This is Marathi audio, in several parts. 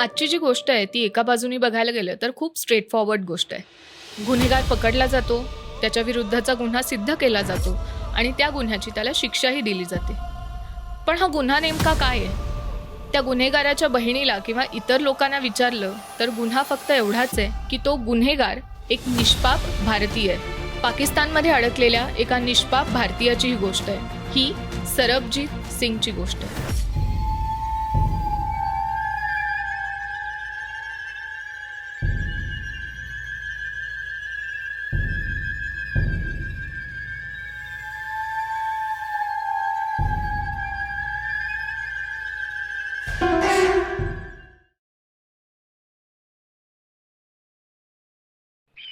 आजची जी गोष्ट आहे ती एका बाजूनी बघायला गेलं तर खूप स्ट्रेट फॉरवर्ड गोष्ट आहे. गुन्हेगार पकडला जातो त्याच्या विरुद्धचा गुन्हा सिद्ध केला जातो आणि त्या गुन्ह्याची त्याला शिक्षाही दिली जाते. पण हा गुन्हा नेमका काय आहे? त्या गुन्हेगाराच्या बहिणीला किंवा इतर लोकांना विचारलं तर गुन्हा फक्त एवढाच आहे की तो गुन्हेगार एक निष्पाप भारतीय आहे. पाकिस्तानमध्ये अडकलेल्या एका निष्पाप भारतीयाची ही गोष्ट आहे. ही सरबजीत सिंगची गोष्ट आहे.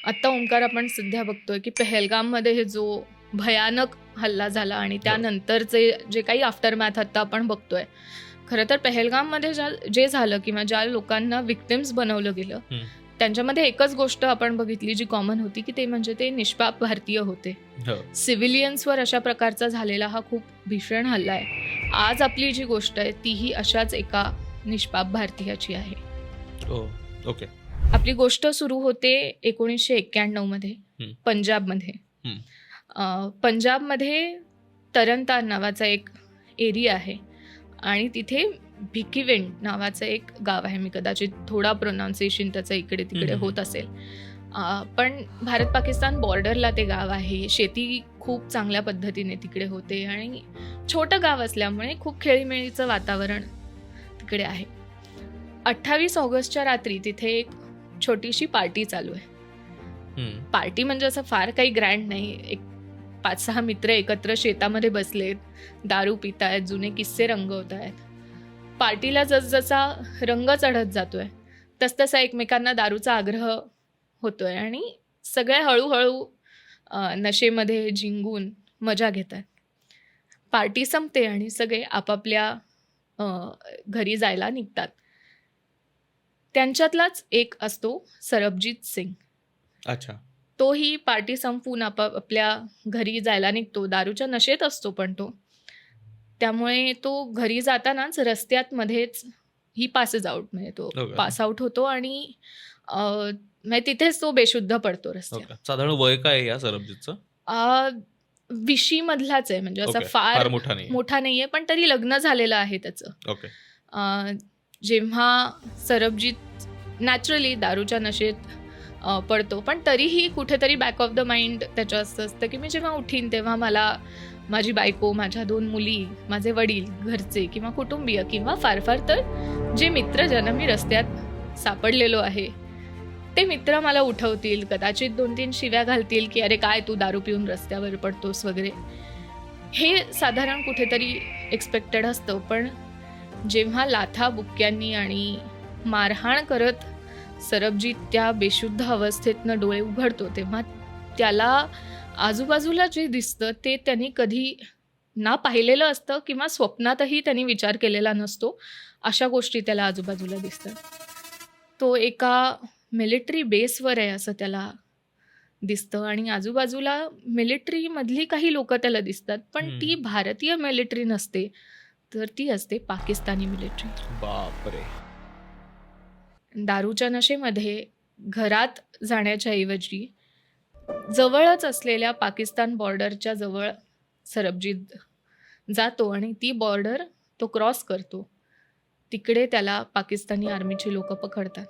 आत्ता ओंकार आपण सध्या बघतोय की पहलगाममध्ये हे जो भयानक हल्ला झाला आणि त्यानंतरचे जे काही आफ्टरमॅथ आत्ता आपण बघतोय खरं तर पहलगाममध्ये ज्या जे झालं किंवा ज्या लोकांना विक्टिम्स बनवलं गेलं. त्यांच्यामध्ये एकच गोष्ट आपण बघितली जी कॉमन होती की ते म्हणजे ते निष्पाप भारतीय होते. हो. सिव्हिलियन्सवर अशा प्रकारचा झालेला हा खूप भीषण हल्ला आहे. आज आपली जी गोष्ट आहे तीही अशाच एका निष्पाप भारतीयाची आहे. Oh okay. आपली गोष्ट सुरू होते एकोणीसशे एक्क्याण्णवमध्ये. पंजाबमध्ये. पंजाबमध्ये तरनतार नावाचा एक एरिया आहे आणि तिथे भिकीवेंट नावाचं एक गाव आहे. मी कदाचित थोडा प्रोनाऊन्सिएशन त्याचं इकडे तिकडे. होत असेल. पण भारत पाकिस्तान बॉर्डरला ते गाव आहे. शेती खूप चांगल्या पद्धतीने तिकडे होते आणि छोटं गाव असल्यामुळे खूप खेळीमेळीचं वातावरण तिकडे आहे. अठ्ठावीस ऑगस्टच्या रात्री तिथे एक छोटीशी पार्टी चालू आहे. हम्म. पार्टी म्हणजे असं फार काही ग्रँड नाही. एक पाच सहा मित्र एकत्र शेतामध्ये बसलेत दारू पितायत जुने किस्से रंगवत आहेत पार्टीला जसजसा रंग चढत जातोय तसतसा एकमेकांना दारूचा आग्रह होतोय आणि सगळे हळूहळू नशेमध्ये झिंगून मजा घेत आहेत पार्टी संपते आणि सगळे आपापल्या घरी जायला निघतात. त्यांच्यातलाच एक असतो सरबजीत सिंग. अच्छा. तोही पार्टी संपवून आपा आपल्या घरी जायला निघतो. दारूच्या नशेत असतो पण तो. त्यामुळे तो घरी जातानाच रस्त्यात मध्येच ही पासेस आउट म्हणजे तो Okay. पास आउट होतो आणि अं, म्हणजे तिथेच तो बेशुद्ध पडतो रस्त्यात. ओके साधारण वय काय आहे या सरबजीतचं? विशी मधलाच आहे. म्हणजे असा. फार फार मोठा नाही मोठा नाहीये पण तरी लग्न झालेलं आहे त्याचं. ओके. अं, जेव्हा सरबजीत नॅचरली दारूच्या नशेत पडतो. पण तरीही कुठेतरी बॅक ऑफ द माइंड त्याच्या असं असतं की मी जेव्हा उठीन तेव्हा मला माझी बायको माझ्या दोन मुली माझे वडील घरचे किंवा कुटुंबीय किंवा फार फार तर जे मित्र ज्यांना मी रस्त्यात सापडलेलो आहे ते मित्र मला उठवतील कदाचित दोन तीन शिव्या घालतील की अरे काय तू दारू पिऊन रस्त्यावर पडतोस वगैरे. हे साधारण कुठेतरी एक्सपेक्टेड असतं. पण जेव्हा लाथा बुक्क्यांनी आणि मारहाण करत सरबजीत त्या बेशुद्ध अवस्थेतनं डोळे उघडतो तेव्हा त्याला आजूबाजूला जे दिसतं ते त्यांनी कधी ना पाहिलेलं असतं किंवा स्वप्नातही त्यांनी विचार केलेला नसतो अशा गोष्टी त्याला आजूबाजूला दिसतात तो एका मिलिटरी बेसवर आहे असं त्याला दिसतं आणि आजूबाजूला मिलिटरीमधली काही लोक त्याला दिसतात पण. ती भारतीय मिलिटरी नसते तर ती असते पाकिस्तानी मिलिटरी बापरे. दारूच्या नशेमध्ये घरात जाण्याच्या ऐवजी जवळच असलेल्या पाकिस्तान बॉर्डरच्या जवळ सरबजीत जातो आणि ती बॉर्डर तो क्रॉस करतो. तिकडे त्याला पाकिस्तानी आर्मीची लोक पकडतात.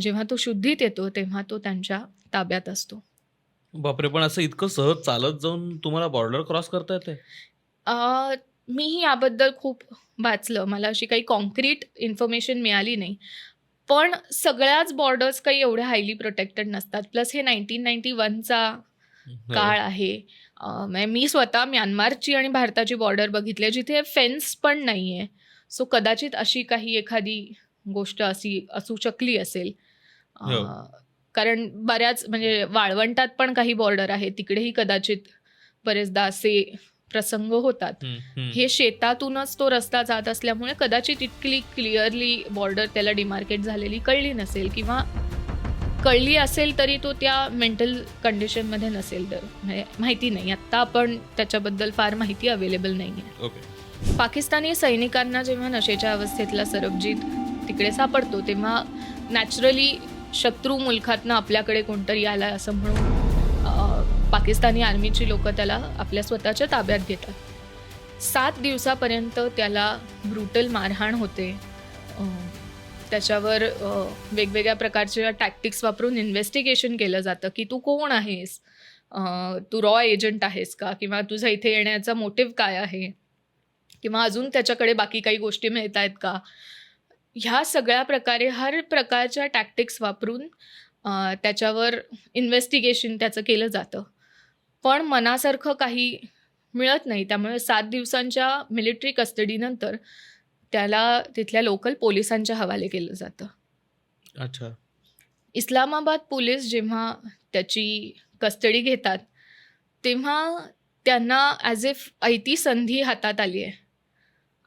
जेव्हा तो शुद्धीत येतो तेव्हा तो त्यांच्या ताब्यात असतो. बापरे पण असं इतकं सहज चालत जाऊन तुम्हाला बॉर्डर क्रॉस करता येते मीही याबद्दल खूप वाचलं. मला अशी काही कॉन्क्रीट इन्फॉर्मेशन मिळाली नाही. पण सगळ्याच बॉर्डर्स काही एवढ्या हायली प्रोटेक्टेड नसतात. प्लस हे नाईन्टीन नाईन्टी वनचा. काळ आहे. म्हणजे मी स्वतः म्यानमारची आणि भारताची बॉर्डर बघितली जिथे फेन्स पण नाही आहे सो कदाचित अशी काही एखादी गोष्ट अशी असू शकली असेल. हो. कारण बऱ्याच म्हणजे वाळवंटात पण काही बॉर्डर आहे तिकडेही कदाचित बरेचदा असे प्रसंग होतात. हे शेतातूनच तो रस्ता जात असल्यामुळे कदाचित इतकी क्लिअरली बॉर्डर त्याला डिमार्केट झालेली कळली नसेल किंवा कळली असेल तरी तो त्या मेंटल कंडिशनमध्ये नसेल तर. म्हणजे माहिती नाही. आत्ता आपण त्याच्याबद्दल फार माहिती अवेलेबल नाही आहे पाकिस्तानी सैनिकांना जेव्हा नशेच्या अवस्थेतला सरबजीत तिकडे सापडतो तेव्हा नॅचरली शत्रू मुलखातनं आपल्याकडे कोणतरी आलाय असं म्हणून पाकिस्तानी आर्मीची लोक त्याला आपल्या स्वतःच्या ताब्यात घेतात. सात दिवसापर्यंत त्याला ब्रुटल मारहाण होते. त्याच्यावर वेगवेगळ्या प्रकारच्या टॅक्टिक्स वापरून इन्व्हेस्टिगेशन केलं जातं की तू कोण आहेस? तू रॉ एजंट आहेस का? किंवा तुझा इथे येण्याचा मोटिव्ह काय आहे? किंवा अजून त्याच्याकडे बाकी काही गोष्टी मिळत आहेत का? ह्या सगळ्या प्रकारे हर प्रकारच्या टॅक्टिक्स वापरून त्याच्यावर इन्व्हेस्टिगेशन त्याचं केलं जातं. पण मनासारखं काही मिळत नाही. त्यामुळे सात दिवसांच्या मिलिटरी कस्टडीनंतर त्याला तिथल्या लोकल पोलिसांच्या हवाले केलं जातं. अच्छा. इस्लामाबाद पोलीस जेव्हा त्याची कस्टडी घेतात तेव्हा त्यांना ॲज इफ ऐती संधी हातात आली आहे.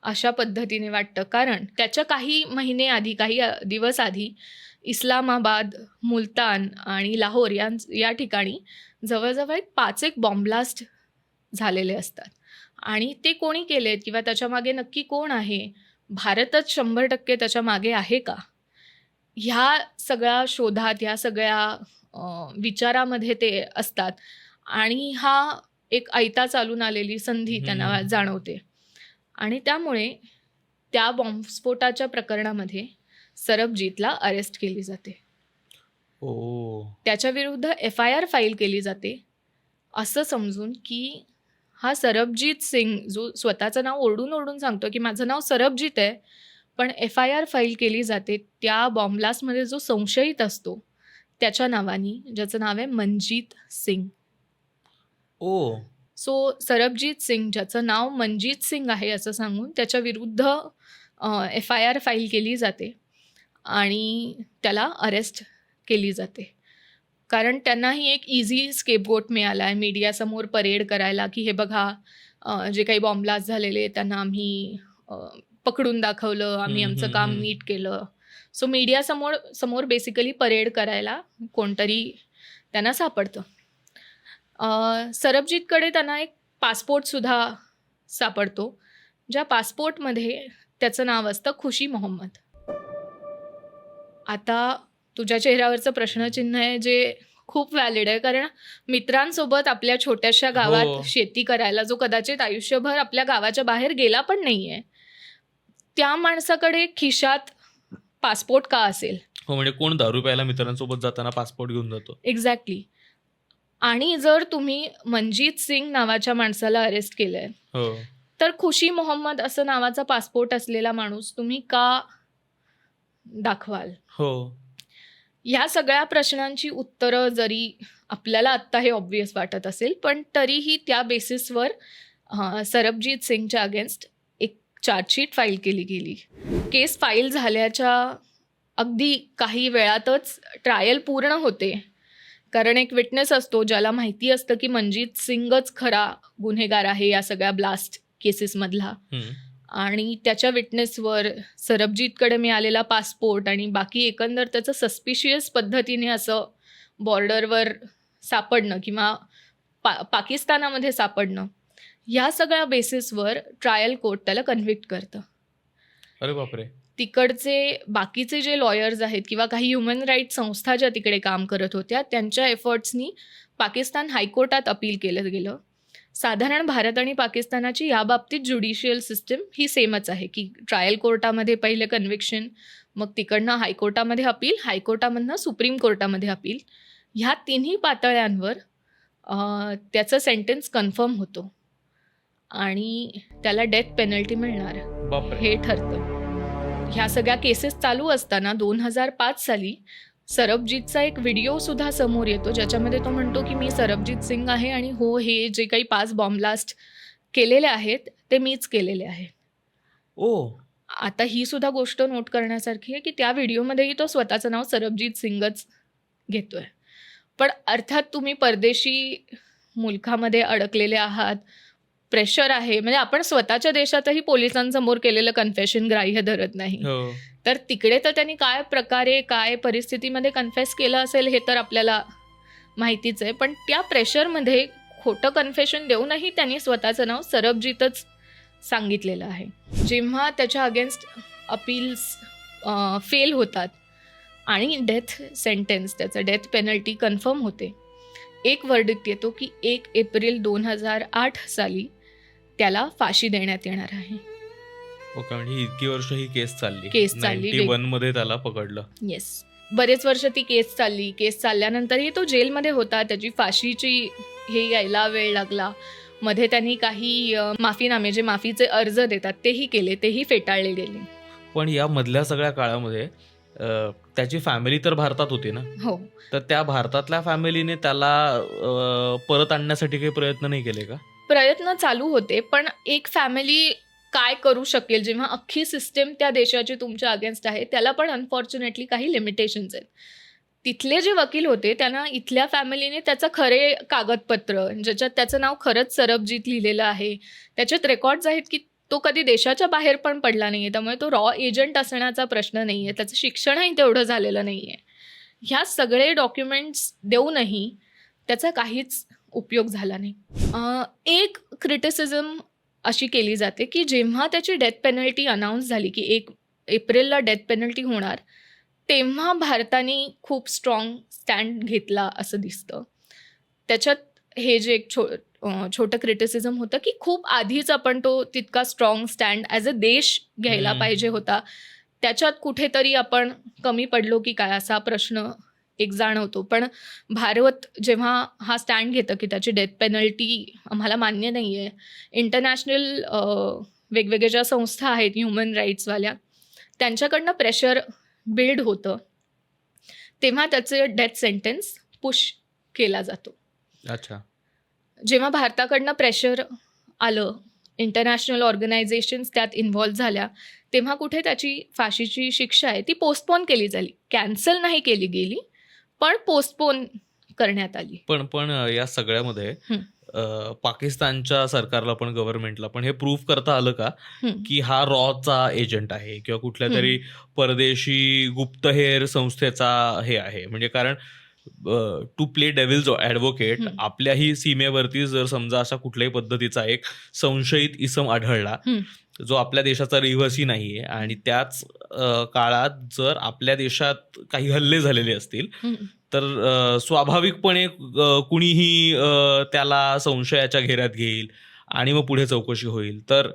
अशा पद्धतीने वाटतं. कारण त्याच्या काही महिने आधी काही दिवस आधी इस्लामाबाद मुलतान आणि लाहोर या या ठिकाणी जवळजवळ एक पाच एक बॉम्बलास्ट झालेले असतात. आणि ते कोणी केलेत किंवा त्याच्यामागे नक्की कोण आहे? भारतच शंभर टक्के त्याच्यामागे आहे का? ह्या सगळ्या शोधात ह्या सगळ्या विचारामध्ये ते असतात. आणि हा एक ऐता चालून आलेली संधी त्यांना. जाणवते. आणि त्यामुळे त्या बॉम्बस्फोटाच्या प्रकरणामध्ये सरबजीतला अरेस्ट केली जाते. ओ. त्याच्या विरुद्ध एफ आय आर फाईल केली जाते. असं समजून की हा सरबजीत सिंग जो स्वतःचं नाव ओरडून ओरडून सांगतो की माझं नाव सरबजीत आहे पण एफ आय आर फाईल केली जाते त्या बॉम्बलास्टमध्ये जो संशयित असतो त्याच्या नावानी ज्याचं नाव आहे मनजीत सिंग. ओ. सो सरबजीत सिंग ज्याचं नाव मनजीत सिंग आहे असं सांगून त्याच्या विरुद्ध एफ आय आर फाईल केली जाते. आणि त्याला अरेस्ट केली जाते. कारण त्यांनाही एक इझी स्केपगोट मिळाला आहे मीडियासमोर परेड करायला की हे बघा जे काही बॉम्बलास्ट झालेले त्यांना आम्ही पकडून दाखवलं आम्ही आमचं काम. नीट केलं. सो मीडियासमोर समोर बेसिकली परेड करायला कोणतरी त्यांना सापडतं. सरबजीतकडे त्यांना एक पासपोर्टसुद्धा सापडतो ज्या पासपोर्टमध्ये त्याचं नाव असतं खुशी मोहम्मद. आता तुझ्या चेहऱ्यावरचं प्रश्नचिन्ह आहे जे खूप व्हॅलिड आहे कारण मित्रांसोबत आपल्या छोट्याशा गावात हो. शेती करायला जो कदाचित आयुष्यभर आपल्या गावाच्या बाहेर गेला पण नाही आहे त्या माणसाकडे खिशात पासपोर्ट का असेल? हो म्हणजे कोण दारू प्यायला मित्रांसोबत जाताना पासपोर्ट घेऊन जातो? एक्झॅक्टली आणि जर तुम्ही मनजीत सिंग नावाच्या माणसाला अरेस्ट केलंय हो. तर खुशी मोहम्मद असं नावाचा पासपोर्ट असलेला माणूस तुम्ही का दाखवाल. हो. ह्या सगळ्या प्रश्नांची उत्तरं जरी आपल्याला आत्ता हे ऑब्वियस वाटत असेल पण तरीही त्या बेसिसवर सरबजीत सिंगच्या अगेन्स्ट एक चार्जशीट फाईल केली गेली. केस फाईल झाल्याच्या अगदी काही वेळातच ट्रायल पूर्ण होते. कारण एक विटनेस असतो ज्याला माहिती असतं की मनजीत सिंगच खरा गुन्हेगार आहे या सगळ्या ब्लास्ट केसेसमधला. आणि त्याच्या विटनेसवर सरबजीतकडे मिळालेला पासपोर्ट आणि बाकी एकंदर त्याचं सस्पिशियस पद्धतीने असं बॉर्डरवर सापडणं किंवा पा पाकिस्तानामध्ये सापडणं ह्या सगळ्या बेसिसवर ट्रायल कोर्ट त्याला कन्व्हिक्ट करतं. अरे बापरे. तिकडचे बाकीचे जे लॉयर्स आहेत किंवा काही ह्युमन राईट संस्था ज्या तिकडे काम करत होत्या त्यांच्या एफर्ट्सनी पाकिस्तान हायकोर्टात अपील केलं गेलं. साधारण भारत आणि पाकिस्तानाची याबाबतीत ज्युडिशियल सिस्टम ही सेमच आहे की ट्रायल कोर्टामध्ये पहिले कन्व्हिक्शन मग तिकडनं हायकोर्टामध्ये अपील हायकोर्टामधनं सुप्रीम कोर्टामध्ये अपील ह्या तिन्ही पातळ्यांवर त्याचं सेंटेन्स कन्फर्म होतो. आणि त्याला डेथ पेनल्टी मिळणार. हे ठरतं. ह्या सगळ्या केसेस चालू असताना दोन हजार पाच साली सरबजीतचा एक व्हिडिओ सुद्धा समोर येतो ज्याच्यामध्ये तो म्हणतो की मी सरबजीत सिंग आहे आणि हो हे जे काही पाच बॉम्बलास्ट केलेले आहेत ते मीच केलेले आहेत ओ. आता ही सुद्धा गोष्ट नोट करण्यासारखी आहे की त्या व्हिडिओमध्येही तो स्वतःचं नाव सरबजीत सिंगच घेतोय. पण अर्थात तुम्ही परदेशी मुलखामध्ये अडकलेले आहात प्रेशर आहे म्हणजे आपण स्वतःच्या देशातही पोलिसांसमोर केलेलं कन्फेशन ग्राह्य धरत नाही. हो. तर तिकडे तर त्यांनी काय प्रकारे काय परिस्थितीमध्ये कन्फेस केलं असेल हे तर आपल्याला माहितीच आहे. पण त्या प्रेशरमध्ये खोटं कन्फेशन देऊनही त्यांनी स्वतःचं नाव सरबजीतच सांगितलेलं आहे. जेव्हा त्याच्या अगेन्स्ट अपील्स फेल होतात आणि डेथ सेंटेन्स त्याचं डेथ पेनल्टी कन्फर्म होते एक वर्डिक्ट येतो की एक एप्रिल दोन हजार आठ साली त्याला फाशी देण्यात येणार आहे. ओके म्हणजे इतकी वर्ष ही केस चालली. केस चालली. 91 मध्ये त्याला पकडलं. येस बरेच वर्ष ती केस चालली. केस चालल्यानंतरही तो जेलमध्ये होता. त्याची फाशीची हे यायला वेळ लागला. मध्ये त्यांनी काही अ, माफीनामे जे माफीचे अर्ज देतात तेही केले. तेही फेटाळले गेले. पण या मधल्या सगळ्या काळामध्ये अं, त्याची फॅमिली तर भारतात होती ना? हो. तर त्या भारतातल्या फॅमिलीने त्याला अं, परत आणण्यासाठी काही प्रयत्न नाही केले का? प्रयत्न चालू होते पण एक फॅमिली काय करू शकेल जेव्हा अख्खी सिस्टीम त्या देशाची तुमच्या अगेन्स्ट आहे त्याला पण अनफॉर्च्युनेटली काही लिमिटेशन्स आहेत. तिथले जे वकील होते त्यांना इथल्या फॅमिलीने त्याचं खरे कागदपत्र ज्याच्यात त्याचं नाव खरंच सरबजीत लिहिलेलं आहे त्याच्यात रेकॉर्ड्स आहेत की तो कधी देशाच्या बाहेर पण पडला नाही आहे त्यामुळे तो रॉ एजंट असण्याचा प्रश्न नाही आहे त्याचं शिक्षणही तेवढं झालेलं नाही आहे ह्या सगळे डॉक्युमेंट्स देऊनही त्याचा काहीच उपयोग झाला नाही. एक क्रिटिसिझम अशी केली जाते की जेव्हा त्याची डेथ पेनल्टी अनाऊन्स झाली की एक एप्रिलला डेथ पेनल्टी होणार तेव्हा भारताने खूप स्ट्रॉंग स्टँड घेतला असं दिसतं त्याच्यात हे जे एक छो छोटं क्रिटिसिझम होतं की खूप आधीच आपण तो तितका स्ट्रॉंग स्टँड ॲज अ देश घ्यायला. पाहिजे होता त्याच्यात कुठेतरी आपण कमी पडलो की काय असा प्रश्न एक जाणवतो. पण भारत जेव्हा हा स्टँड घेतं की त्याची डेथ पेनल्टी आम्हाला मान्य नाही आहे इंटरनॅशनल वेगवेगळ्या ज्या संस्था आहेत ह्युमन राईट्सवाल्या त्यांच्याकडनं प्रेशर बिल्ड होतं. तेव्हा त्याचे डेथ सेंटेन्स पुश केला जातो. अच्छा. जेव्हा भारताकडनं प्रेशर आलं इंटरनॅशनल ऑर्गनायझेशन्स त्यात इन्व्हॉल्व्ह झाल्या तेव्हा कुठे त्याची फाशीची शिक्षा आहे ती पोस्टपोन केली झाली कॅन्सल नाही केली गेली. पण पोस्टपोन करण्यात आली. पण पण या सगळ्यामध्ये पाकिस्तानच्या सरकारला पण गव्हर्नमेंटला पण हे प्रूव्ह करता आलं का. की हा रॉचा एजंट आहे किंवा कुठल्या तरी परदेशी गुप्तहेर संस्थेचा हे आहे. म्हणजे कारण टू प्ले डेव्हिल्स ॲडव्होकेट हं. आपल्याही सीमेवरती जर समजा अशा कुठल्याही पद्धतीचा एक संशयित इसम आढळला. जो आपल्या देशाचा रहिवासी नाहीये आणि त्याच काळात जर आपल्या देशात काही हल्ले झालेले असतील. तर स्वाभाविकपणे कुणीही त्याला संशयाच्या घेऱ्यात घेईल आणि मग पुढे चौकशी होईल तर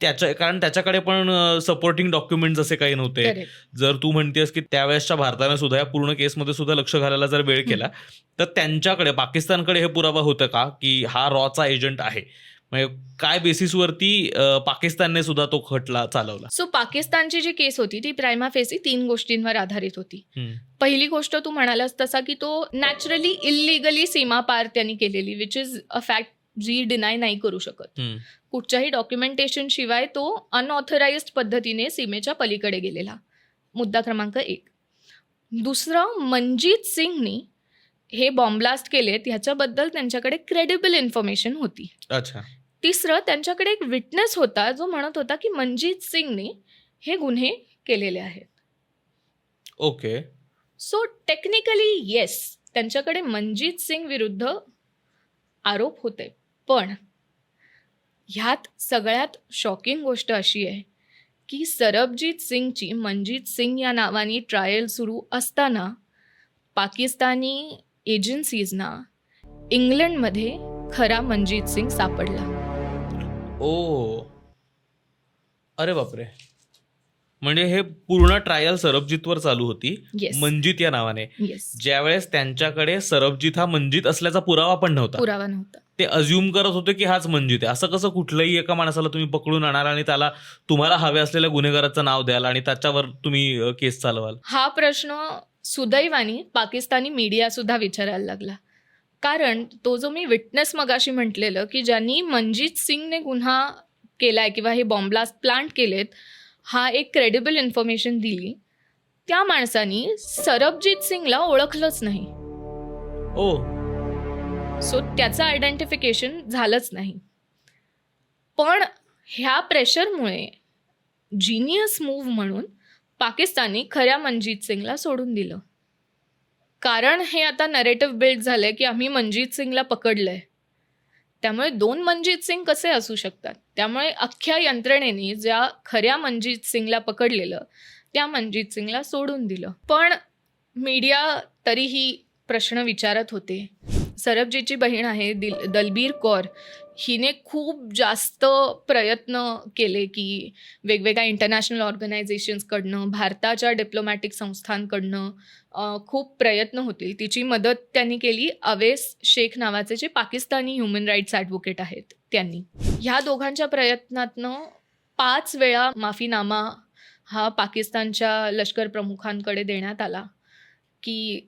त्याच्या कारण त्याच्याकडे पण सपोर्टिंग डॉक्युमेंट्स असे काही नव्हते. जर तू म्हणतेस की त्यावेळेसच्या भारताने सुद्धा या पूर्ण केसमध्ये सुद्धा लक्ष घालायला जर वेळ केला तर त्यांच्याकडे पाकिस्तानकडे हे पुरावा होतं का? की हा रॉचा एजंट आहे. म्हणजे काय बेसिसवरती पाकिस्तानने सुद्धा तो खटला चालवला? सो पाकिस्तानची जी केस होती ती प्रायमा फेसी तीन गोष्टींवर आधारित होती. पहिली गोष्ट तू म्हणालास तसा की तो नॅचरली इलिगली सीमा पार त्यांनी केलेली विच इज अ फॅक्ट जी डिनाय नाही करू शकत. कुठच्याही डॉक्युमेंटेशन शिवाय तो अनऑथराइज्ड पद्धतीने सीमेच्या पलीकडे गेलेला. मुद्दा क्रमांक एक. दुसरं मनजीत सिंगनी हे बॉम्ब्लास्ट केलेत ह्याच्याबद्दल त्यांच्याकडे क्रेडिबल इन्फॉर्मेशन होती. अच्छा. तिसरं त्यांच्याकडे एक विटनेस होता जो म्हणत होता की मनजीत सिंगने हे गुन्हे केलेले आहेत. ओके सो टेक्निकली येस त्यांच्याकडे मनजीत सिंग विरुद्ध आरोप होते. पण ह्यात सगळ्यात शॉकिंग गोष्ट अशी आहे की सरबजीत सिंगची मनजीत सिंग या नावाने ट्रायल सुरू असताना पाकिस्तानी एजन्सीजना इंग्लंडमध्ये खरा मनजीत सिंग सापडला. ओ अरे बापरे. म्हणजे हे पूर्ण ट्रायल सरबजीतवर चालू होती. येस मंजित या नावाने. येस ज्यावेळेस त्यांच्याकडे सरबजीत हा मंजित असल्याचा पुरावा पण नव्हता. पुरावा नव्हता. ते अज्युम करत होते की हाच मंजित आहे. असं कसं कुठल्याही एका माणसाला तुम्ही पकडून आणणार आणि त्याला तुम्हाला हवे असलेल्या गुन्हेगाराचं नाव द्याल आणि त्याच्यावर तुम्ही अ, केस चालवाल? हा प्रश्न सुदैवानी पाकिस्तानी मीडिया सुद्धा विचारायला लागला. कारण तो जो मी विटनेस मगाशी म्हटलेलं की ज्यांनी मनजीत सिंगने गुन्हा केलाय किंवा हे बॉम्ब्लास्ट प्लांट केलेत हा एक क्रेडिबल इन्फॉर्मेशन दिली. त्या माणसानी सरबजीत सिंगला ओळखलंच नाही. ओ. सो त्याचं आयडेंटिफिकेशन झालंच नाही. पण ह्या प्रेशरमुळे जिनियस मूव्ह म्हणून पाकिस्तानी खऱ्या मनजीत सिंगला सोडून दिलं. कारण हे आता नरेटिव्ह बिल्ड झालंय की आम्ही मनजीत सिंगला पकडलंय. त्यामुळे दोन मनजीत सिंग कसे असू शकतात? त्यामुळे अख्ख्या यंत्रणेने ज्या खऱ्या मनजीत सिंगला पकडलेलं त्या मनजित सिंगला सोडून दिलं. पण मीडिया तरीही प्रश्न विचारत होते. सरबजीची बहीण आहे दिल दलबीर कौर. हिने खूप जास्त प्रयत्न केले की वेगवेगळ्या इंटरनॅशनल ऑर्गनायझेशन्सकडनं भारताच्या डिप्लोमॅटिक संस्थांकडनं खूप प्रयत्न होतील. तिची मदत त्यांनी केली. अवेस शेख नावाचे जे पाकिस्तानी ह्युमन राईट्स ॲडव्होकेट आहेत त्यांनी. ह्या दोघांच्या प्रयत्नातनं पाच वेळा माफीनामा हा पाकिस्तानच्या लष्कर प्रमुखांकडे देण्यात आला की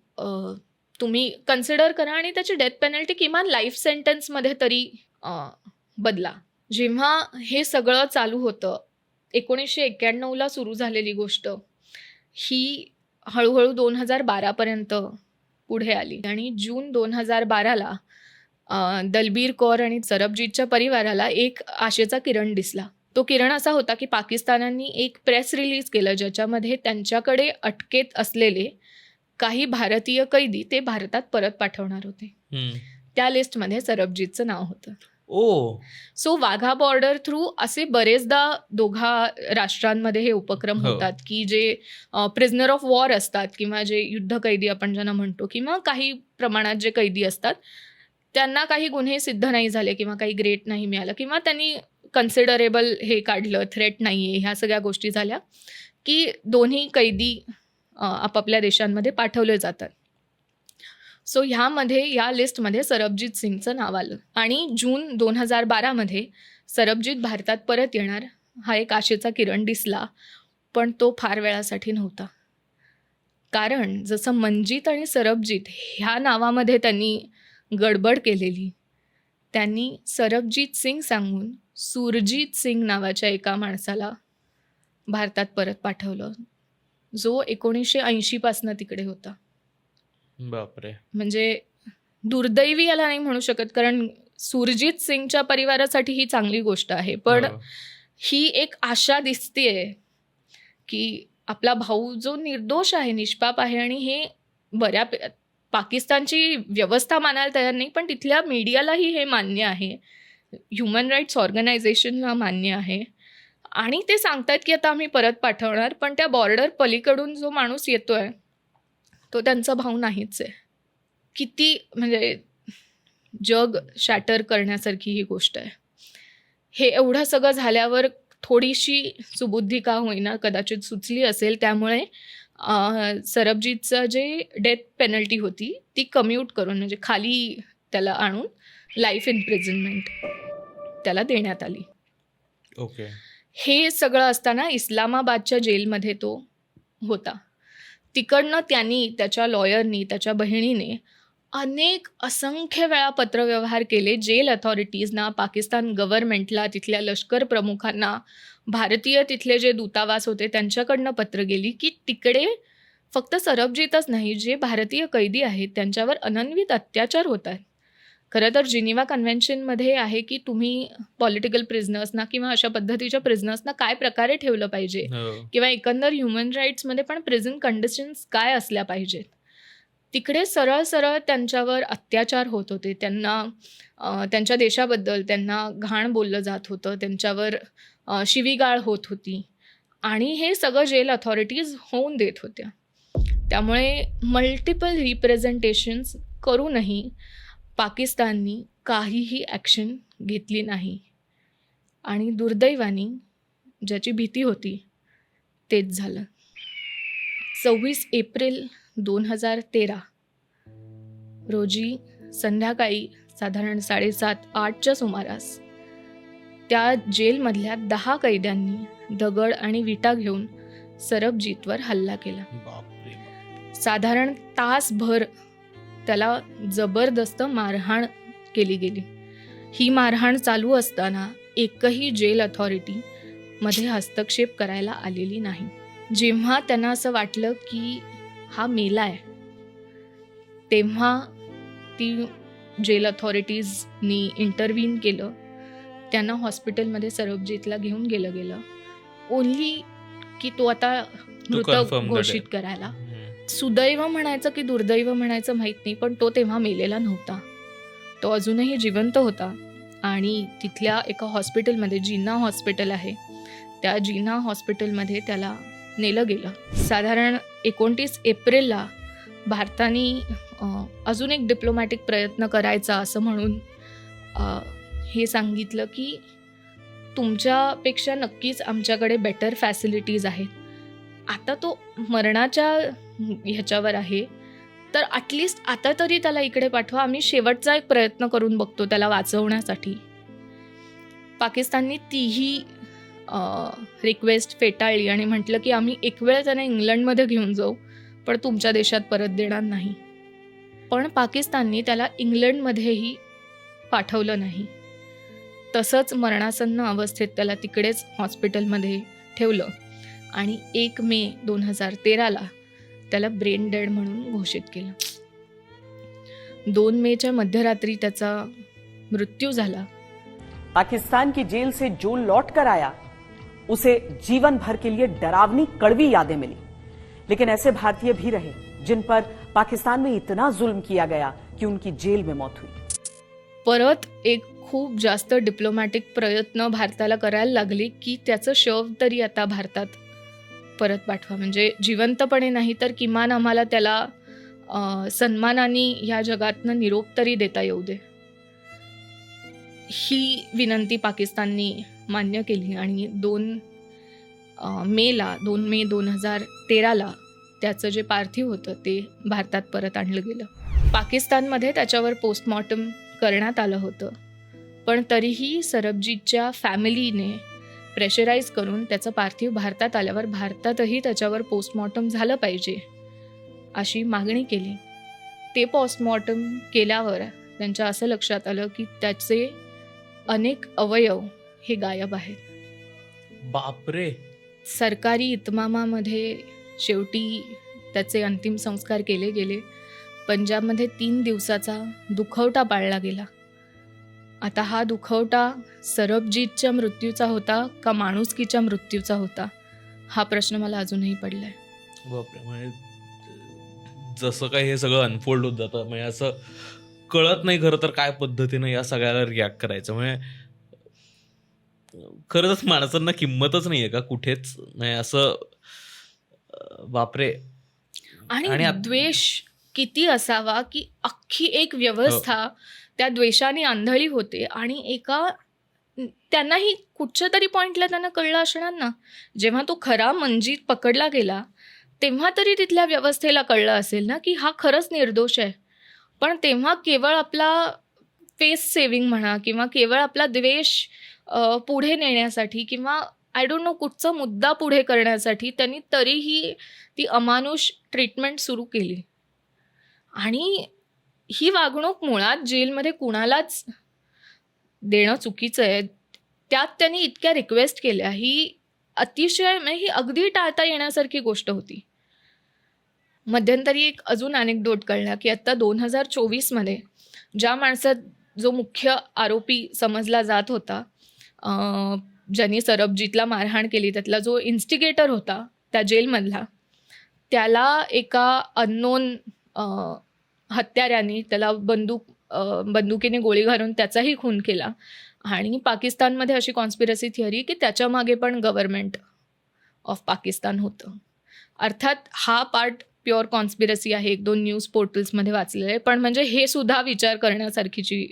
तुम्ही कन्सिडर करा आणि त्याची डेथ पेनल्टी किमान लाईफ सेंटेन्समध्ये तरी बदला. जेव्हा हे सगळं चालू होतं एकोणीसशे एक्क्याण्णवला सुरू झालेली गोष्ट ही हळूहळू दोन हजार बारापर्यंत पुढे आली. आणि जून दोन हजार बाराला दलबीर कौर आणि सरबजीतच्या परिवाराला एक आशेचा किरण दिसला. तो किरण असा होता की पाकिस्तानांनी एक प्रेस रिलीज केलं ज्याच्यामध्ये त्यांच्याकडे अटकेत असलेले काही भारतीय कैदी ते भारतात परत पाठवणार होते. त्या लिस्टमध्ये सरबजीतचं नाव होतं. Oh so Wagah border through असे बरेचदा दोघा राष्ट्रांमध्ये हे उपक्रम हो. होतात की जे प्रिझनर ऑफ वॉर असतात किंवा जे युद्ध कैदी आपण ज्यांना म्हणतो किंवा काही प्रमाणात जे कैदी असतात त्यांना काही गुन्हे सिद्ध नाही झाले किंवा काही ग्रेट नाही मिळालं किंवा त्यांनी कन्सिडरेबल हे काढलं थ्रेट नाही आहे ह्या सगळ्या गोष्टी झाल्या की दोन्ही कैदी आपापल्या देशांमध्ये पाठवले जातात सो ह्यामध्ये या लिस्टमध्ये सरबजीत सिंगचं नाव आलं. आणि जून दोन हजार बारामध्ये सरबजीत भारतात परत येणार हा एक आशेचा किरण दिसला पण तो फार वेळासाठी नव्हता. कारण जसं मंजित आणि सरबजीत ह्या नावामध्ये त्यांनी गडबड केलेली त्यांनी सरबजीत सिंग सांगून सुरजीत सिंग नावाच्या एका माणसाला भारतात परत पाठवलं जो एकोणीसशे ऐंशीपासनं तिकडे होता. बापरे. म्हणजे दुर्दैवी याला नाही म्हणू शकत कारण सुरजित सिंगच्या परिवारासाठी ही चांगली गोष्ट आहे. पण हो. ही एक आशा दिसतेय की आपला भाऊ जो निर्दोष आहे निष्पाप आहे आणि हे बऱ्या पाकिस्तानची व्यवस्था मानायला तयार नाही पण तिथल्या मीडियालाही हे मान्य आहे. ह्युमन राईट्स ऑर्गनायझेशनला मान्य आहे. आणि ते सांगतात की आता आम्ही परत पाठवणार पण त्या बॉर्डर पलीकडून जो माणूस येतोय तो त्यांचा भाऊ नाहीच आहे. किती म्हणजे जग शॅटर करण्यासारखी ही गोष्ट आहे. हे एवढं सगळं झाल्यावर थोडीशी सुबुद्धी का होईना कदाचित सुचली असेल त्यामुळे सरबजीतचं जे डेथ पेनल्टी होती ती कम्यूट करून म्हणजे खाली त्याला आणून लाईफ इम्प्रिझनमेंट त्याला देण्यात आली. ओके हे सगळं असताना इस्लामाबादच्या जेलमध्ये तो होता. तिकडनं त्यांनी त्याच्या लॉयरनी त्याच्या बहिणीने अनेक असंख्य वेळा पत्रव्यवहार केले. जेल अथॉरिटीजना पाकिस्तान गव्हर्नमेंटला तिथल्या लष्कर प्रमुखांना भारतीय तिथले जे दूतावास होते त्यांच्याकडनं पत्र गेली की तिकडे फक्त सरबजीतच नाही जे भारतीय कैदी आहेत त्यांच्यावर अनन्वित अत्याचार होत आहेत. खरं तर जिनिवा कन्व्हेन्शनमध्ये आहे की तुम्ही पॉलिटिकल प्रिझनर्सना किंवा अशा पद्धतीच्या प्रिझनर्सना काय प्रकारे ठेवलं पाहिजे? हो. किंवा एकंदर ह्युमन राईट्समध्ये पण प्रेझेंट कंडिशन्स काय असल्या पाहिजेत? तिकडे सरळ सरळ त्यांच्यावर अत्याचार होत होते. त्यांना त्यांच्या देशाबद्दल त्यांना घाण बोललं जात होतं. त्यांच्यावर शिवीगाळ होत होती. आणि हे सगळं जेल अथॉरिटीज होऊन देत होत्या. त्यामुळे मल्टिपल रिप्रेझेंटेशन्स करूनही पाकिस्ताननी काहीही ॲक्शन घेतली नाही. आणि दुर्दैवाने ज्याची भीती होती तेच झालं. सव्वीस एप्रिल दोन हजार तेरा रोजी संध्याकाळी साधारण साडेसात आठच्या सुमारास त्या जेलमधल्या दहा कैद्यांनी दगड आणि विटा घेऊन सरबजीतवर हल्ला केला. साधारण तासभर त्याला जबरदस्त मारहाण केली गेली. ही मारहाण चालू असताना एकही जेल अथॉरिटी मध्ये हस्तक्षेप करायला आलेली नाही. जेव्हा त्यांना असं वाटलं की हा मेलाय तेव्हा ती जेल अथॉरिटीजनी इंटरव्हीन केलं. त्यांना हॉस्पिटलमध्ये सरबजीतला घेऊन गेलं गेलं. ओन्ली की तो आता मृत घोषित करायला. सुदैव म्हणायचं की दुर्दैव म्हणायचं माहीत नाही पण तो तेव्हा मेलेला नव्हता. तो अजूनही जिवंत होता आणि तिथल्या एका हॉस्पिटलमध्ये जिन्ना हॉस्पिटल आहे त्या जिन्ना हॉस्पिटलमध्ये त्याला नेलं गेलं. साधारण एकोणतीस एप्रिलला भारताने अजून एक डिप्लोमॅटिक प्रयत्न करायचा असं म्हणून हे सांगितलं की तुमच्यापेक्षा नक्कीच आमच्याकडे बेटर फॅसिलिटीज आहेत. आता तो मरणाच्या ह्याच्यावर आहे. तर ॲटलिस्ट आता तरी त्याला इकडे पाठवा. आम्ही शेवटचा एक प्रयत्न करून बघतो त्याला वाचवण्यासाठी. पाकिस्ताननी तीही रिक्वेस्ट फेटाळली आणि म्हटलं की आम्ही एक वेळ त्यांना इंग्लंडमध्ये घेऊन जाऊ पण तुमच्या देशात परत देणार नाही. पण पाकिस्ताननी त्याला इंग्लंडमध्येही पाठवलं नाही. तसंच मरणासन्न अवस्थेत त्याला तिकडेच हॉस्पिटलमध्ये ठेवलं. आणि एक मे दोन हजार तेराला त्याला ब्रेन डेड म्हणून घोषित केलं. दोन मेच्या मध्यरात्री त्याचा मृत्यू झाला. पाकिस्तान की जेल से जो लौट कर आया उसे जीवन भर के लिए डरावनी कड़वी यादें मिली। लेकिन ऐसे भारतीय भी रहे जिन पर पाकिस्तान में इतना जुल्म किया गया कि उनकी जेल में मौत हुई। परत एक खूप जास्त डिप्लोमॅटिक प्रयत्न भारताला करायला लागले की त्याचं शव तरी आता भारतात परत पाठवा. म्हणजे जिवंतपणे नाही तर किमान आम्हाला त्याला सन्मानाने ह्या जगातनं निरोप तरी देता येऊ दे. ही विनंती पाकिस्ताननी मान्य केली आणि दोन मेला दोन मे दोन हजार तेराला त्याचं जे पार्थिव होतं ते भारतात परत आणलं गेलं. पाकिस्तानमध्ये त्याच्यावर पोस्टमॉर्टम करण्यात आलं होतं. पण तरीही सरबजीतच्या फॅमिलीने प्रेशराईज करून त्याचं पार्थिव भारतात आल्यावर भारतातही त्याच्यावर पोस्टमॉर्टम झालं पाहिजे अशी मागणी केली. ते पोस्टमॉर्टम केल्यावर त्यांच्या असं लक्षात आलं की त्याचे अनेक अवयव हे गायब आहेत. बापरे! सरकारी इतमामामध्ये शेवटी त्याचे अंतिम संस्कार केले गेले पंजाबमध्ये तीन दिवसाचा दुखवटा पाळला गेला. आता हा दुखवटा सरबजीतच्या मृत्यूचा होता का माणुसकीच्या मृत्यूचा होता? हा प्रश्न मला अजूनही पडलाय. म्हणजे जसं काही हे सगळं अनफोल्ड होत जातं म्हणजे असं कळत नाही खरं तर काय पद्धतीनं या सगळ्याला रिॲक्ट करायचं. म्हणजे खरंच माणसांना किंमतच नाहीये का कुठेच? नाही असं अं, बापरे. आणि द्वेष किती असावा की अख्खी एक व्यवस्था त्या द्वेषाने आंधळी होते आणि एका त्यांनाही कुठच्या तरी पॉईंटला त्यांना कळलं असणार ना? जेव्हा तो खरा मंजीत पकडला गेला तेव्हा तरी तिथल्या व्यवस्थेला कळलं असेल ना की हा खरंच निर्दोष आहे. पण तेव्हा केवळ आपला फेस सेविंग म्हणा किंवा केवळ आपला द्वेष पुढे नेण्यासाठी किंवा आय डोंट नो कुठचा मुद्दा पुढे करण्यासाठी त्यांनी तरीही ती अमानुष ट्रीटमेंट सुरू केली. आणि ही वागणूक मुळात जेलमध्ये कुणालाच देणं चुकीचं आहे. त्यात त्यांनी इतक्या रिक्वेस्ट केल्या. ही अतिशय म्हणजे ही अगदी टाळता येण्यासारखी गोष्ट होती. मध्यंतरी एक अजून अनेकडोट कळला की आत्ता दोन हजार चोवीसमध्ये ज्या माणसात जो मुख्य आरोपी समजला जात होता ज्यांनी सरबजीतला मारहाण केली त्यातला जो इन्स्टिगेटर होता त्या जेलमधला त्याला एका अननोन हत्याऱ्याने त्याला बंदूक बंदुकीने गोळी घालून त्याचाही खून केला. आणि पाकिस्तानमध्ये अशी कॉन्स्पिरसी थिअरी की त्याच्यामागे पण गव्हर्नमेंट ऑफ पाकिस्तान होतं. अर्थात हा पार्ट प्युअर कॉन्स्पिरसी आहे. एक दोन न्यूज पोर्टल्समध्ये वाचलेलं आहे. पण म्हणजे हे सुद्धा विचार करण्यासारखीची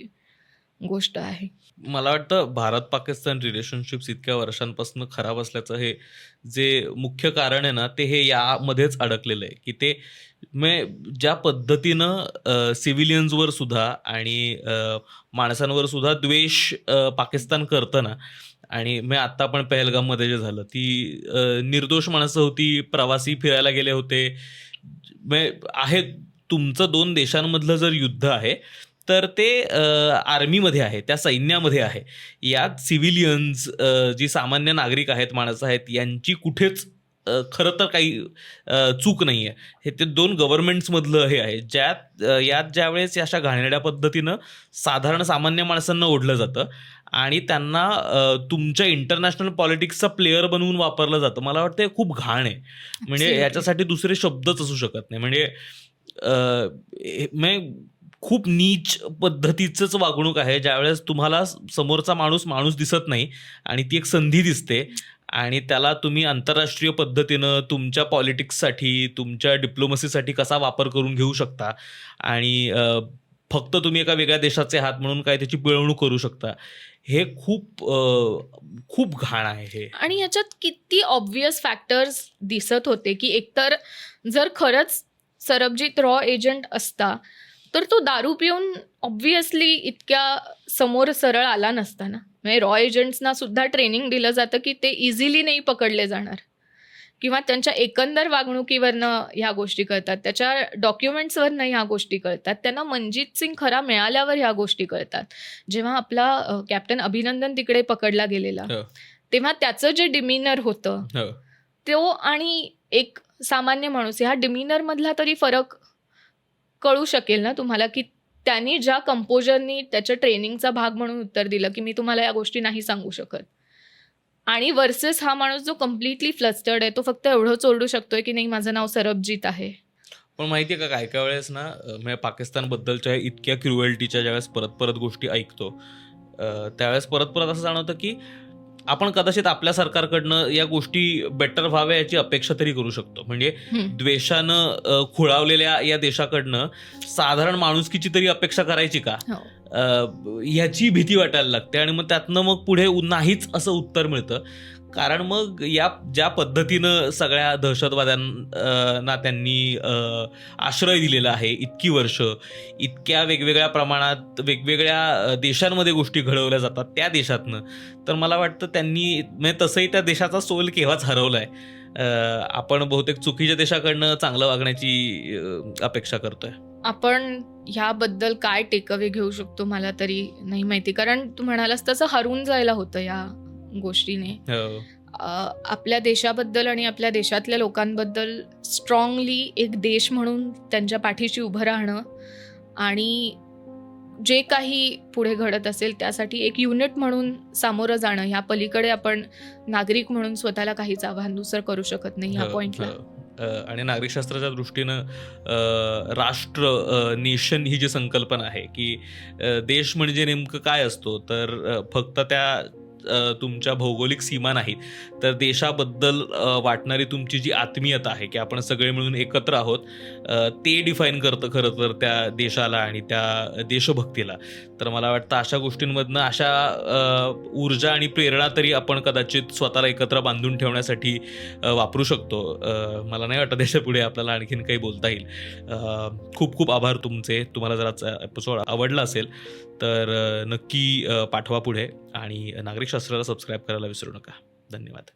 गोष्ट आहे. मला वाटतं भारत पाकिस्तान रिलेशनशिप्स इतक्या वर्षांपासून खराब असल्याचं हे जे मुख्य कारण आहे ना ते हे यामध्येच अडकलेलं आहे. की ते म्हणजे ज्या पद्धतीनं सिव्हिलियन्सवर सुद्धा आणि माणसांवर सुद्धा द्वेष पाकिस्तान करतं ना आणि मग आत्ता पण पहलगाममध्ये जे झालं ती निर्दोष माणसं होती प्रवासी फिरायला गेले होते. आहे तुमचं दोन देशांमधलं जर युद्ध आहे तर ते आर्मीमध्ये आहे त्या सैन्यामध्ये आहे. यात सिव्हिलियन्स जी सामान्य नागरिक आहेत माणसं आहेत यांची कुठेच खरं तर काही चूक नाही आहे हे ते दोन गव्हर्नमेंट्समधलं हे आहे. ज्यात यात ज्यावेळेस अशा घाणेरड्या पद्धतीनं साधारण सामान्य माणसांना ओढलं जातं आणि त्यांना तुमच्या इंटरनॅशनल पॉलिटिक्सचा प्लेअर बनवून वापरलं जातं मला वाटतं खूप घाण आहे. म्हणजे. याच्यासाठी दुसरे शब्दच असू शकत नाही. म्हणजे म्हणजे खूप नीच पद्धतीचंच वागणूक आहे. ज्यावेळेस तुम्हाला समोरचा माणूस माणूस दिसत नाही आणि ती एक संधी दिसते. आणि त्याला तुम्ही आंतरराष्ट्रीय पद्धतीनं तुमच्या पॉलिटिक्ससाठी तुमच्या डिप्लोमसीसाठी कसा वापर करून घेऊ शकता? आणि फक्त तुम्ही एका वेगळ्या देशाचे हात म्हणून काय त्याची पिळवणूक करू शकता? हे खूप खूप घाण आहे हे. आणि याच्यात किती ऑब्वियस फॅक्टर्स दिसत होते की एकतर जर खरंच सरबजीत रॉ एजंट असता तर तो दारू पिऊन ऑब्वियसली इतक्या समोर सरळ आला नसता ना? म्हणजे रॉ एजंट्सना सुद्धा ट्रेनिंग दिलं जातं की ते इझिली नाही पकडले जाणार किंवा त्यांच्या एकंदर वागणुकीवरनं ह्या गोष्टी कळतात त्याच्या डॉक्युमेंट्सवरनं ह्या गोष्टी कळतात त्यांना मनजित सिंग खरा मिळाल्यावर ह्या गोष्टी कळतात जेव्हा आपला कॅप्टन अभिनंदन तिकडे पकडला गेलेला हो. तेव्हा त्याचं जे डिमिनर होतं हो. तो आणि एक सामान्य माणूस ह्या डिमिनर मधला तरी फरक कळू शकेल ना तुम्हाला की त्यांनी ज्या कंपोजरनी त्याच्या ट्रेनिंगचा भाग म्हणून उत्तर दिलं की मी तुम्हाला या गोष्टी नाही सांगू शकत. आणि वर्सेस हा माणूस जो कम्प्लिटली फ्लस्टर्ड आहे तो फक्त एवढंच ओरडू शकतोय की नाही माझं नाव सरबजीत आहे. पण माहिती आहे का काय काय वेळेस ना मी म्हणजे पाकिस्तानबद्दलच्या इतक्या क्रुएल्टीच्या ज्यावेळेस परत परत गोष्टी ऐकतो त्यावेळेस परत परत असं जाणवतं की आपण कदाचित आपल्या सरकारकडनं या गोष्टी बेटर व्हाव्या याची अपेक्षा तरी करू शकतो म्हणजे. द्वेषानं खुळावलेल्या या देशाकडनं साधारण माणुसकीची तरी अपेक्षा करायची का हो. ह्याची भीती वाटायला लागते आणि मग त्यातनं मग पुढे नाहीच असं उत्तर मिळतं कारण मग या ज्या पद्धतीनं सगळ्या दहशतवाद्यांना त्यांनी आश्रय दिलेला आहे इतकी वर्ष इतक्या वेगवेगळ्या प्रमाणात वेगवेगळ्या देशांमध्ये गोष्टी घडवल्या जातात त्या देशातनं तर मला वाटतं त्यांनी म्हणजे तसंही त्या देशाचा सोल केव्हाच हरवलाय. आहे आपण बहुतेक चुकीच्या देशाकडनं चांगलं वागण्याची अपेक्षा करतोय. आपण ह्याबद्दल काय टेकअवे घेऊ शकतो मला तरी नाही माहिती. कारण तू म्हणालास तसं हरून जायला होतं या गोष्टीने हो. आपल्या देशाबद्दल आणि आपल्या देशातल्या लोकांबद्दल स्ट्रॉंगली एक देश म्हणून त्यांच्या पाठीशी उभं राहणं आणि जे काही पुढे घडत असेल त्यासाठी एक युनिट म्हणून सामोरं जाणं ह्या पलीकडे आपण नागरिक म्हणून स्वतःला काहीच आव्हान दुसरं करू शकत नाही ह्या हो, पॉइंटला हो. अ, आणि नागरिकशास्त्राच्या दृष्टीनं राष्ट्र नेशन ही जी संकल्पना आहे की देश म्हणजे नेमकं काय असतो तर फक्त त्या तुमच्या भौगोलिक सीमा नाहीत. तर देशाबद्दल वाटणारी तुमची जी आत्मीयता आहे की आपण सगळे मिळून एकत्र आहोत ते डिफाईन करतं खरं तर त्या देशाला आणि त्या देशभक्तीला. तर मला वाटतं अशा गोष्टींमधनं अशा ऊर्जा आणि प्रेरणा तरी आपण कदाचित स्वतःला एकत्र बांधून ठेवण्यासाठी वापरू शकतो. मला नाही वाटत त्याच्यापुढे आपल्याला आणखीन काही बोलता येईल. खूप खूप आभार तुमचे. तुम्हाला जर आजचा एपिसोड आवडला असेल तर नक्की पाठवा पुढे आणि नागरिकशास्त्राला सबस्क्राईब करायला विसरू नका. धन्यवाद.